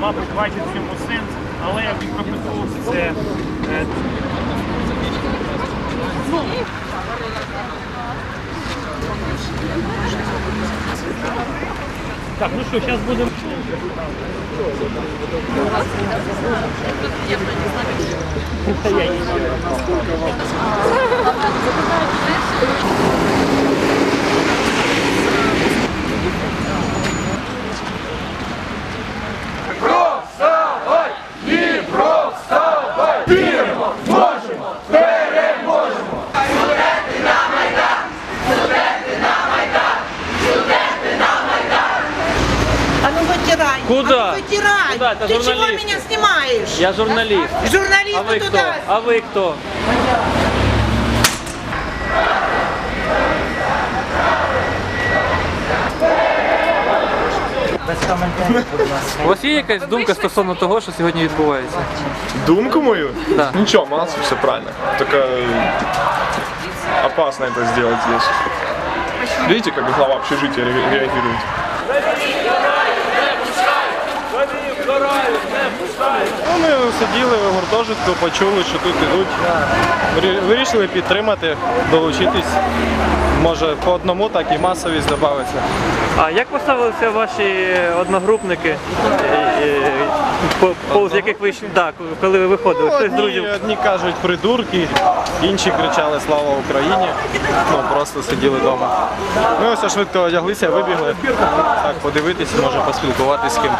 Мабуть, бачить цьому сенс, але як мікрофон це е, Так, ну що, зараз будемо. А Куда? А ну вытирай. Куда? Это Ты чего журналист. меня снимаешь? Я журналіст. Журналист А ви хто? туда. А ви хто? У вас є якась думка стосовно того, що сьогодні відбувається? Думку мою? Да. Ничего, молодцы, все правильно. Только э, опасно это сделать здесь. Видите, как глава общежития ре- реагирует? Ну, ми сиділи в гуртожитку, почули, що тут. Вирі- Вирішили підтримати, долучитись. Може по одному, так і масовість додається. А як поставилися ваші одногрупники, е, е, по- повз яких ви? Да, коли ви виходили? З Одні, друзів? одні кажуть придурки, інші кричали Слава Україні. Ну просто сиділи вдома. Ми ось швидко одяглися, вибігли. Так, подивитися, може поспілкуватися з ким.